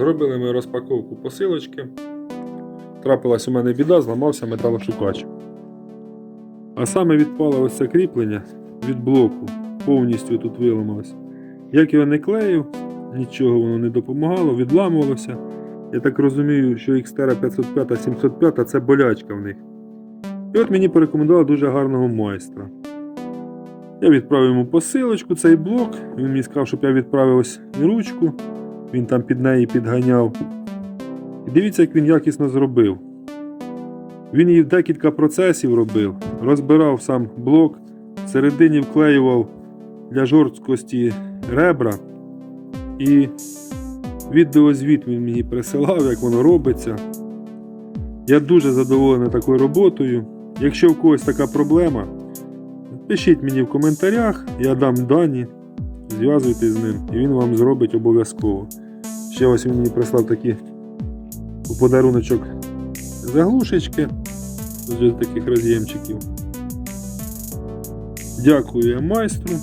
Зробили ми розпаковку посилочки. Трапилась у мене біда, зламався металошукач. А саме відпало ось це кріплення від блоку. Повністю тут виламалось. Як його не клеїв, нічого воно не допомагало, відламувалося. Я так розумію, що Xterra 505 705 це болячка в них. І от мені порекомендував дуже гарного майстра. Я відправив йому посилочку, цей блок. Він мені сказав, щоб я відправив ось ручку. Він там під неї підганяв. І дивіться, як він якісно зробив. Він її в декілька процесів робив, розбирав сам блок, всередині вклеював для жорсткості ребра. І відеозвіт він мені присилав, як воно робиться. Я дуже задоволений такою роботою. Якщо в когось така проблема, пишіть мені в коментарях, я дам дані, зв'язуйтесь з ним, і він вам зробить обов'язково. Ще ось він мені прислав такі у подаруночок заглушечки з таких роз'ємчиків. Дякую майстру.